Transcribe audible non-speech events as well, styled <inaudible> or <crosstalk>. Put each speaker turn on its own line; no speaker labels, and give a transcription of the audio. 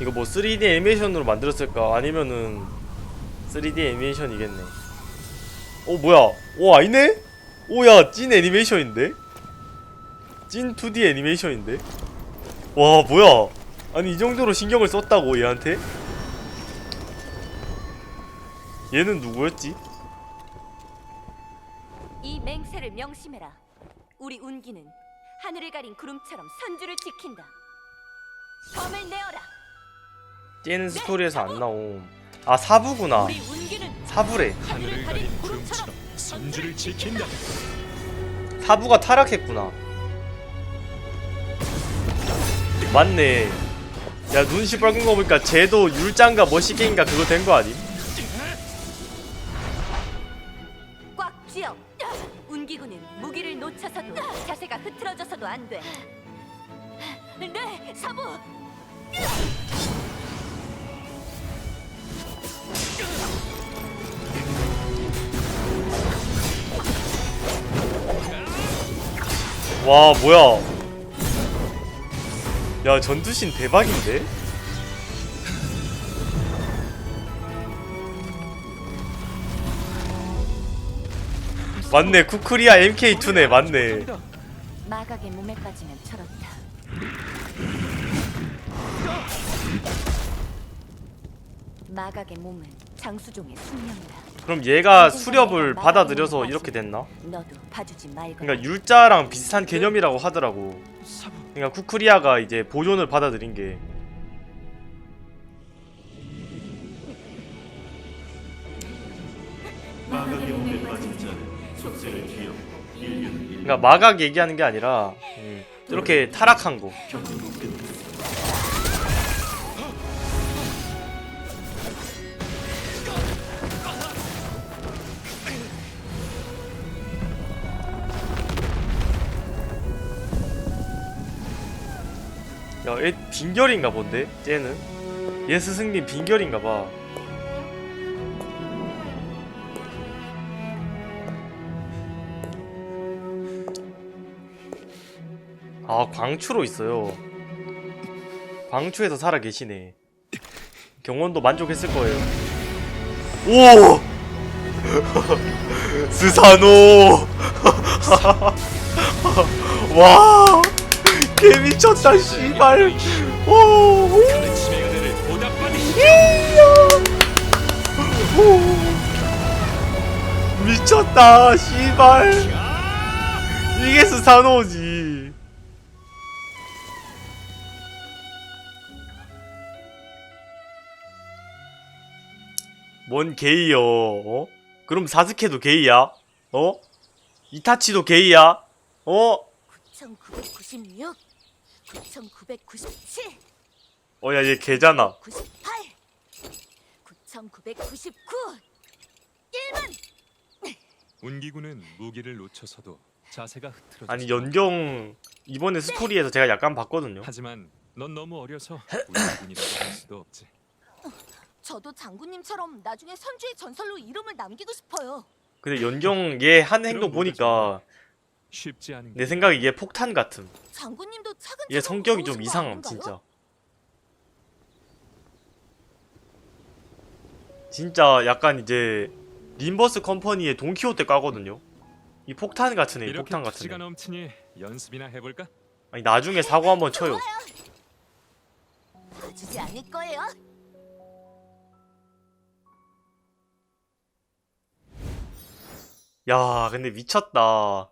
이거 뭐 3D 애니메이션으로 만들었을까? 아니면은 3D 애니메이션이겠네. 오 뭐야? 오 아니네? 오야 찐 애니메이션인데? 찐 2D 애니메이션인데? 와 뭐야? 아니 이 정도로 신경을 썼다고 얘한테? 얘는 누구였지?
이 맹세를 명심해라. 우리 운기는 하늘을 가린 구름처럼 선주를 지킨다. 검을 내어 라.
쟤는 스토리에서 안 나옴. 아 사부구나.
우리 운기는
사부래.
하늘을 가린 구름처럼 선주를 지킨다.
사부가 타락했구나. 맞네. 야 눈 시뻘건 거 보니까 쟤도 율장가 머시게인가 그거 된 거 아님?
꽉 쥐어. 운기군은 무기를 놓쳐서도 자세가 흐트러져서도 안 돼. 네, 사부.
와 뭐야? 야 전투신 대박인데? 맞네 쿠크리아 MK2네 맞네
마각의 몸에 빠지면 저렇다. 마각의 몸은 장수종의 숙명이다.
그럼 얘가 수렵을 받아들여서 이렇게 됐나?
너도 봐주지 말고.
그러니까 율자랑 비슷한 개념이라고 하더라고. 그러니까 쿠크리아가 이제 보존을 받아들인 게. 그러니까 마각 얘기하는 게 아니라 음, 이렇게 타락한 거 야, 얘 빈결인가 본데? 쟤는? 얘 스승님 빈결인가 봐. 아, 광추로 있어요. 광추에서 살아 계시네. 경원도 만족했을 거예요. 오! <laughs> 스사노! <laughs> 와! 개 미쳤다, 씨발! 오! 오!
오!
미쳤다, 씨발! 이게 스사노지. 뭔 게이여, 어? 그럼 사스케도 게이야? 어? 이타치도 게이야? 어?
9,996, 9,997,
어, 야, 얘 개잖아.
98, 9,999, 1만.
운기군은 무기를 놓쳐서도 자세가 흐트러져.
아니, 연경, 이번에 스토리에서 제가 약간 봤거든요.
하지만 넌 너무 어려서 <laughs> 운기군이라고 할 수도 없지.
저도 장군님처럼 나중에 선주의 전설로 이름을 남기고 싶어요.
근데 연경 얘 한 행동 보니까
쉽지 않은
내 생각에 얘 폭탄 같음.
장군님도
얘 성격이 좀 이상함? 진짜. 진짜 약간 이제 림버스 컴퍼니의 돈키호테 까거든요. 이 폭탄 같은 애, 폭탄 같은 애.
넘치니 연습이나 해볼까?
아니 나중에 사고 한번 쳐요.
봐주지 않을 거예요.
야, 근데 미쳤다.